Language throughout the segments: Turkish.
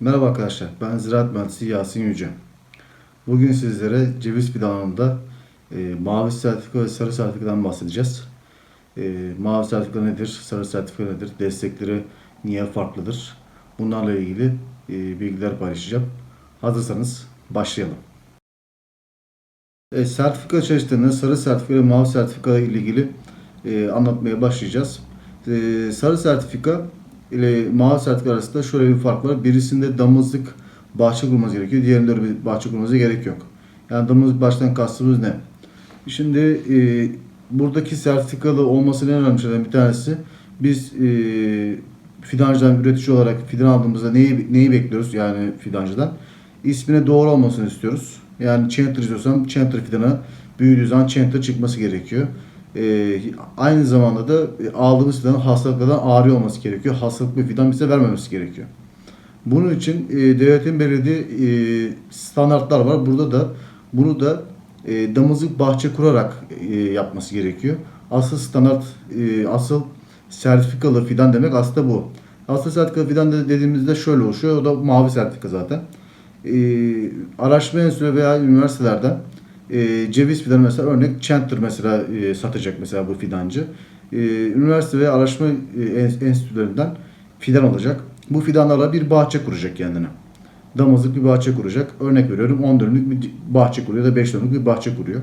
Merhaba arkadaşlar, ben Ziraat Mühendisi Yasin Yüce. Bugün sizlere ceviz fidanında e, mavi sertifika ve sarı sertifikadan bahsedeceğiz. E, mavi sertifika nedir, sarı sertifika nedir, destekleri niye farklıdır? Bunlarla ilgili e, bilgiler paylaşacağım. Hazırsanız başlayalım. E, sertifika çeşitlerini sarı sertifika ve mavi sertifika ile ilgili e, anlatmaya başlayacağız. E, sarı sertifika ile mavi sertifika arasında şöyle bir fark var. Birisinde damızlık bahçe kurması gerekiyor. Diğerinde bir bahçe kurması gerek yok. Yani damızlık bahçeden kastımız ne? Şimdi e, buradaki sertifikalı olmasının en önemli şeylerden bir tanesi biz e, fidancıdan üretici olarak fidan aldığımızda neyi neyi bekliyoruz yani fidancıdan? İsmine doğru olmasını istiyoruz. Yani Chanter istiyorsam Chanter fidanı büyüdüğü zaman Chanter çıkması gerekiyor. Ee, aynı zamanda da e, aldığımız fidanın hastalıklardan ağrı olması gerekiyor. Hastalıklı fidan bize vermemesi gerekiyor. Bunun için e, devletin belirlediği e, standartlar var. Burada da bunu da e, damızlık bahçe kurarak e, yapması gerekiyor. Asıl standart, e, asıl sertifikalı fidan demek aslında bu. Asıl sertifikalı fidan da dediğimizde şöyle oluşuyor. O da mavi sertifika zaten. E, araştırma enstitüleri veya üniversitelerden e, ceviz fidanı mesela örnek Center mesela e, satacak mesela bu fidancı. E, üniversite ve araştırma e, en- enstitülerinden fidan alacak. Bu fidanlarla bir bahçe kuracak kendine. Damızlık bir bahçe kuracak. Örnek veriyorum 10 dönümlük bir bahçe kuruyor ya da 5 dönümlük bir bahçe kuruyor.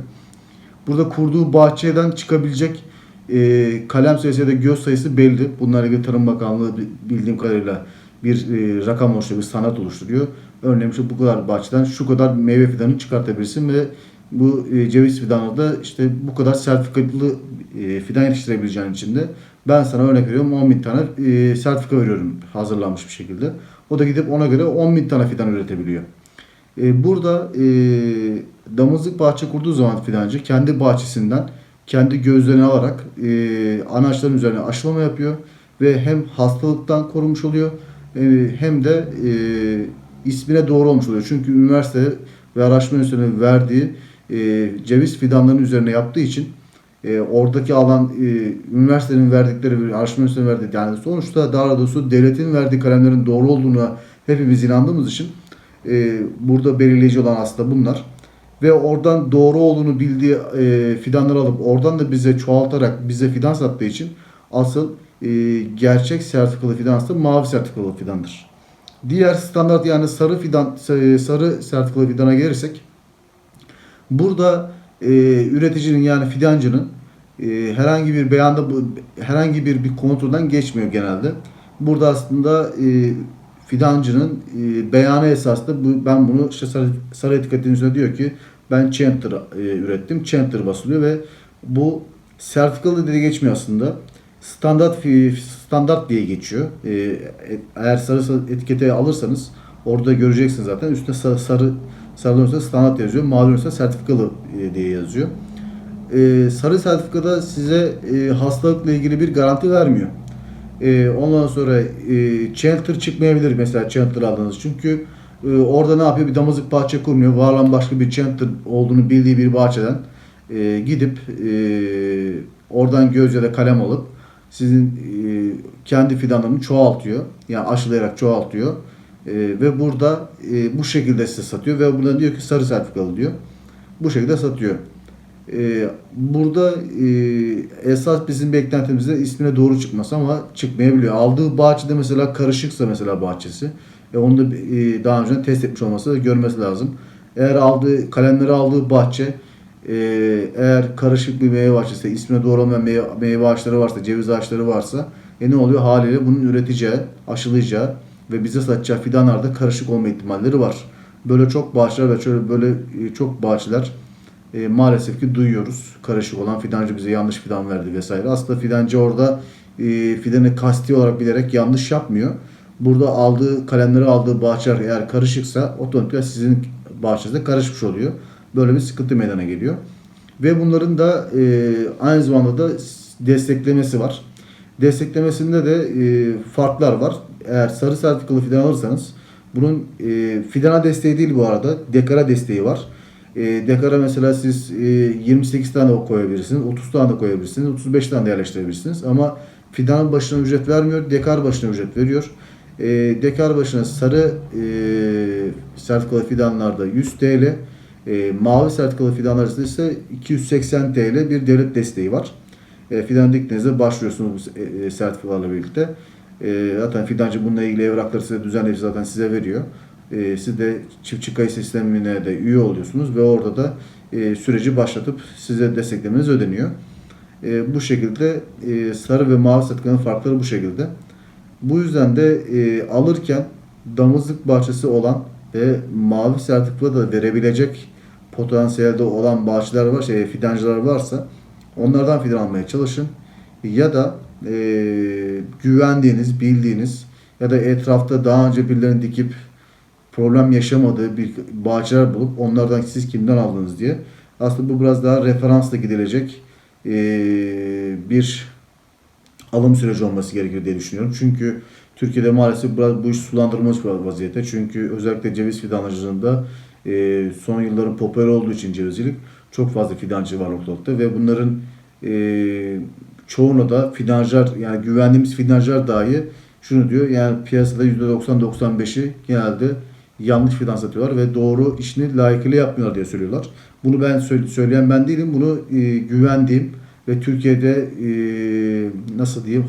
Burada kurduğu bahçeden çıkabilecek e, kalem sayısı ya da göz sayısı belli. Bunlarla ilgili Tarım Bakanlığı bi- bildiğim kadarıyla bir e, rakam oluşturuyor, bir sanat oluşturuyor. Örneğin işte bu kadar bahçeden şu kadar meyve fidanı çıkartabilirsin ve bu e, ceviz fidanı da işte bu kadar sertifikalı e, fidan yetiştirebileceğin için de ben sana örnek veriyorum 10 bin tane e, sertifika veriyorum hazırlanmış bir şekilde. O da gidip ona göre 10 bin tane fidan üretebiliyor. E, burada e, damızlık bahçe kurduğu zaman fidancı kendi bahçesinden kendi gözlerini alarak e, anaçların üzerine aşılama yapıyor ve hem hastalıktan korunmuş oluyor e, hem de e, ismine doğru olmuş oluyor. Çünkü üniversite ve araştırma enstitülerinin verdiği e, ceviz fidanlarının üzerine yaptığı için e, oradaki alan e, üniversitenin verdikleri ve araştırma enstitülerinin verdiği yani sonuçta daha doğrusu devletin verdiği kalemlerin doğru olduğuna hepimiz inandığımız için e, burada belirleyici olan aslında bunlar. Ve oradan doğru olduğunu bildiği e, fidanları alıp oradan da bize çoğaltarak bize fidan sattığı için asıl e, gerçek sertifikalı fidan aslında mavi sertifikalı fidandır. Diğer standart yani sarı fidan e, sarı sertifikalı fidana gelirsek burada e, üreticinin yani fidancının e, herhangi bir beyanda bu herhangi bir bir kontrolden geçmiyor genelde. Burada aslında e, fidancının e, beyanı esasında bu, ben bunu işte sarı, sarı etiketin üzerine diyor ki ben Chanter e, ürettim. Chanter basılıyor ve bu sertifikalı diye geçmiyor aslında. Standart standart diye geçiyor. E, eğer sarı etiketi alırsanız orada göreceksiniz zaten. Üstüne sarı sarı sarı üstüne standart yazıyor. Mavi üstüne sertifikalı e, diye yazıyor. E, sarı sertifikada size e, hastalıkla ilgili bir garanti vermiyor. E, ondan sonra e, Chandler çıkmayabilir mesela Chandler aldığınız. Çünkü e, orada ne yapıyor? Bir damızlık bahçe kurmuyor. Var olan başka bir Chandler olduğunu bildiği bir bahçeden e, gidip e, oradan göz ya da kalem alıp sizin e, kendi fidanlarını çoğaltıyor. Yani aşılayarak çoğaltıyor. E, ve burada e, bu şekilde size satıyor ve burada diyor ki sarı sertifikalı diyor. Bu şekilde satıyor. Ee, burada e, esas bizim beklentimizde ismine doğru çıkması ama çıkmayabiliyor. Aldığı bahçede mesela karışıksa mesela bahçesi e, onu da e, daha önce test etmiş olması görmesi lazım. Eğer aldığı kalemleri aldığı bahçe e, eğer karışık bir meyve bahçesi ismine doğru olmayan meyve, meyve ağaçları varsa, ceviz ağaçları varsa e ne oluyor? Haliyle bunun üreteceği, aşılayacağı ve bize satacağı fidanlarda karışık olma ihtimalleri var. Böyle çok bahçeler ve şöyle böyle e, çok bahçeler e, maalesef ki duyuyoruz. Karışık olan fidancı bize yanlış fidan verdi vesaire. Aslında fidancı orada e, fidanı kasti olarak bilerek yanlış yapmıyor. Burada aldığı kalemleri aldığı bahçeler eğer karışıksa otomatikman sizin bahçenizde karışmış oluyor. Böyle bir sıkıntı meydana geliyor. Ve bunların da e, aynı zamanda da desteklemesi var. Desteklemesinde de e, farklar var. Eğer sarı sertifikalı fidan alırsanız bunun e, fidana desteği değil bu arada. Dekara desteği var. E, dekara mesela siz e, 28 tane koyabilirsiniz, 30 tane de koyabilirsiniz, 35 tane de yerleştirebilirsiniz. Ama fidan başına ücret vermiyor, dekar başına ücret veriyor. E, dekar başına sarı e, sertifikalı fidanlarda 100 TL, e, mavi sertifikalı fidanlarda ise 280 TL bir devlet desteği var. E, fidan diktiğinizde başlıyorsunuz bu e, e, sertifikalarla birlikte. E, zaten fidancı bununla ilgili evrakları size düzenleyip zaten size veriyor. E, siz de çiftçi kayıt sistemine de üye oluyorsunuz ve orada da e, süreci başlatıp size desteklemeniz ödeniyor. E, bu şekilde e, sarı ve mavi sertifikaların farkları bu şekilde. Bu yüzden de e, alırken damızlık bahçesi olan ve mavi sertifika da verebilecek potansiyelde olan bahçeler var, şey, fidancılar varsa onlardan fidan almaya çalışın. Ya da e, güvendiğiniz, bildiğiniz ya da etrafta daha önce birilerinin dikip problem yaşamadığı bir bahçeler bulup onlardan siz kimden aldınız diye. Aslında bu biraz daha referansla gidilecek e, bir alım süreci olması gerekiyor diye düşünüyorum. Çünkü Türkiye'de maalesef biraz bu iş sulandırılmış vaziyette. Çünkü özellikle ceviz fidancılığında e, son yılların popüler olduğu için cevizcilik çok fazla fidancı var ortalıkta ve bunların e, çoğuna da fidancılar yani güvendiğimiz fidancılar dahi şunu diyor yani piyasada %90-95'i genelde yanlış fidan satıyorlar ve doğru işini layıkıyla yapmıyorlar diye söylüyorlar. Bunu ben söyle- söyleyen ben değilim. Bunu e, güvendiğim ve Türkiye'de e, nasıl diyeyim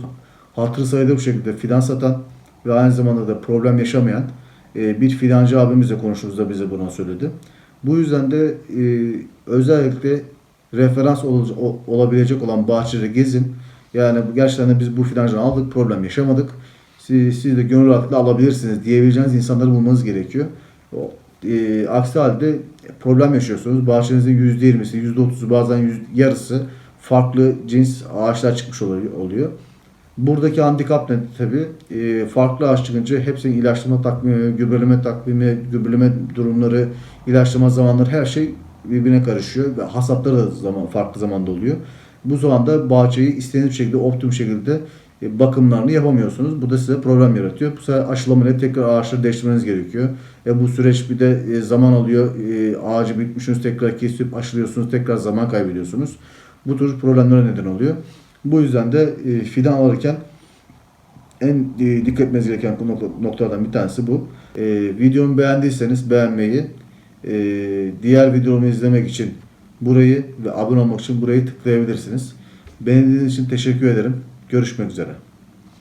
hatırı sayıda bu şekilde fidan satan ve aynı zamanda da problem yaşamayan e, bir fidancı abimizle konuştuğumuzda bize bunu söyledi. Bu yüzden de e, özellikle referans ol- olabilecek olan bahçeleri gezin. Yani gerçekten biz bu fidancıdan aldık, problem yaşamadık. Siz, siz de gönül rahatlıkla alabilirsiniz diyebileceğiniz insanları bulmanız gerekiyor. O, e, aksi halde problem yaşıyorsunuz. Bahçenizin %20'si, %30'u bazen yarısı farklı cins ağaçlar çıkmış oluyor. Buradaki handikap ne tabi? E, farklı ağaç çıkınca hepsinin ilaçlama takvimi, gübreleme takvimi, gübreleme durumları, ilaçlama zamanları her şey birbirine karışıyor ve hasatları da zaman farklı zamanda oluyor. Bu zaman da bahçeyi istediğiniz şekilde optimum şekilde e, bakımlarını yapamıyorsunuz. Bu da size problem yaratıyor. Bu sefer aşılamayla tekrar ağaçları değiştirmeniz gerekiyor. E bu süreç bir de e, zaman alıyor. E, ağacı bitmişsiniz tekrar kesip aşılıyorsunuz. Tekrar zaman kaybediyorsunuz. Bu tür problemlere neden oluyor. Bu yüzden de e, fidan alırken en e, dikkat etmeniz gereken nok- noktalardan bir tanesi bu. E, videomu beğendiyseniz beğenmeyi, e, diğer videomu izlemek için burayı ve abone olmak için burayı tıklayabilirsiniz. Beni dinlediğiniz için teşekkür ederim. Görüşmek üzere.